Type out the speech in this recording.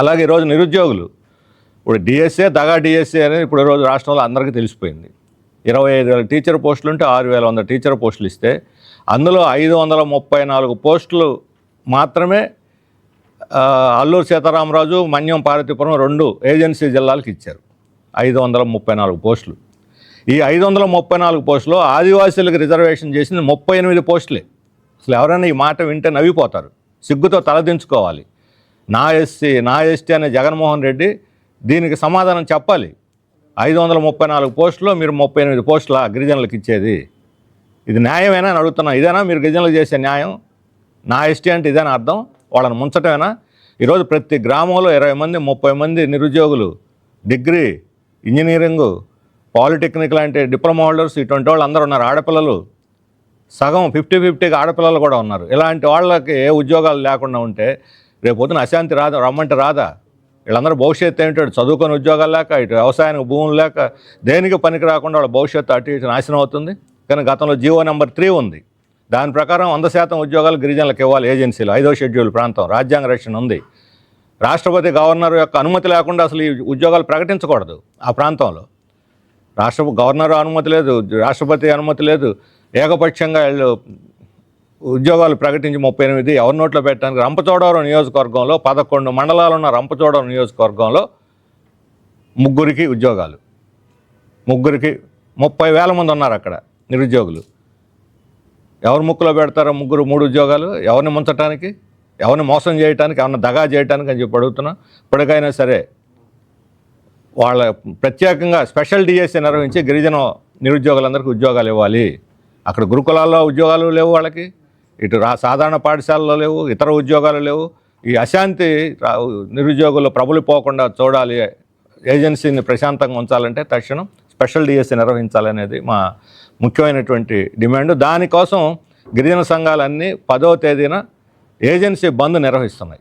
అలాగే ఈరోజు నిరుద్యోగులు. ఇప్పుడు డిఎస్ఏ దగా డిఎస్ఏ అనేది ఇప్పుడు ఈరోజు రాష్ట్రంలో అందరికీ తెలిసిపోయింది. ఇరవై ఐదు వేల టీచర్ పోస్టులు ఉంటే ఆరు వేల వంద టీచర్ పోస్టులు ఇస్తే అందులో ఐదు వందల ముప్పై నాలుగు పోస్టులు మాత్రమే అల్లూరు సీతారామరాజు మన్యం పార్వతీపురం రెండు ఏజెన్సీ జిల్లాలకు ఇచ్చారు. ఐదు వందల ముప్పై నాలుగు పోస్టులు. ఈ ఐదు వందల ముప్పై నాలుగు పోస్టులు ఆదివాసీలకు రిజర్వేషన్ చేసింది ముప్పై ఎనిమిది పోస్టులే. అసలు ఎవరైనా ఈ మాట వింటే నవ్విపోతారు. సిగ్గుతో తలదించుకోవాలి. నా ఎస్సీ నా ఎస్టీ అనే జగన్మోహన్ రెడ్డి దీనికి సమాధానం చెప్పాలి. ఐదు వందల ముప్పై నాలుగు పోస్టులో మీరు ముప్పై ఎనిమిది పోస్టుల గిరిజనులకు ఇచ్చేది. ఇది న్యాయమేనా అని అడుగుతున్నా. ఇదేనా మీరు గిరిజనులు చేసే న్యాయం? నా ఎస్టీ అంటే ఇదేనా అర్థం? వాళ్ళని ముంచటమేనా? ఈరోజు ప్రతి గ్రామంలో ఇరవై మంది ముప్పై మంది నిరుద్యోగులు డిగ్రీ ఇంజనీరింగు పాలిటెక్నిక్ లాంటి డిప్లొమా హోల్డర్స్ ఇటువంటి వాళ్ళు అందరూ ఉన్నారు. ఆడపిల్లలు సగం ఫిఫ్టీ ఫిఫ్టీగా ఆడపిల్లలు కూడా ఉన్నారు. ఇలాంటి వాళ్ళకి ఏ ఉద్యోగాలు లేకుండా ఉంటే రేపు పొద్దున అశాంతి రాదా రమ్మంటే రాదా? వీళ్ళందరూ భవిష్యత్తు ఏంటో చదువుకొని ఉద్యోగాలు లేక ఇటు వ్యవసాయానికి భూములు లేక దేనికి పనికి రాకుండా వాళ్ళ భవిష్యత్తు అటు ఇటు నాశనం అవుతుంది. కానీ గతంలో జీవో నెంబర్ త్రీ ఉంది. దాని ప్రకారం వంద శాతం ఉద్యోగాలు గిరిజనులకు ఇవ్వాలి ఏజెన్సీలు ఐదో షెడ్యూల్ ప్రాంతం రాజ్యాంగ రక్షణ ఉంది. రాష్ట్రపతి గవర్నర్ యొక్క అనుమతి లేకుండా అసలు ఈ ఉద్యోగాలు ప్రకటించకూడదు ఆ ప్రాంతంలో. రాష్ట్ర గవర్నర్ అనుమతి లేదు రాష్ట్రపతి అనుమతి లేదు. ఏకపక్షంగా వీళ్ళు ఉద్యోగాలు ప్రకటించి ముప్పై ఎనిమిది ఎవరి నోట్లో పెట్టడానికి? రంపచోడవరం నియోజకవర్గంలో పదకొండు మండలాలు ఉన్న రంపచోడవరం నియోజకవర్గంలో ముగ్గురికి ఉద్యోగాలు. ముగ్గురికి ముప్పై వేల మంది ఉన్నారు అక్కడ నిరుద్యోగులు. ఎవరు ముక్కులో పెడతారో ముగ్గురు మూడు ఉద్యోగాలు? ఎవరిని ముంచడానికి ఎవరిని మోసం చేయడానికి ఎవరిని దగా చేయడానికి అని చెప్పి అడుగుతున్నా. ఇప్పటికైనా సరే వాళ్ళ ప్రత్యేకంగా స్పెషల్ డిఎస్సీ నిర్వహించి గిరిజన నిరుద్యోగులందరికీ ఉద్యోగాలు ఇవ్వాలి. అక్కడ గురుకులాల్లో ఉద్యోగాలు లేవు వాళ్ళకి. ఇటు రా సాధారణ పాఠశాలలో లేవు ఇతర ఉద్యోగాలు లేవు. ఈ అశాంతి రా- నిరుద్యోగులు ప్రబలిపోకుండా చూడాలి ఏజెన్సీని ప్రశాంతంగా ఉంచాలంటే తక్షణం స్పెషల్ డిఎస్సీ నిర్వహించాలనేది మా ముఖ్యమైనటువంటి డిమాండ్. దానికోసం గిరిజన సంఘాలన్నీ పదో తేదీన ఏజెన్సీ బంద్ నిర్వహిస్తున్నాయి.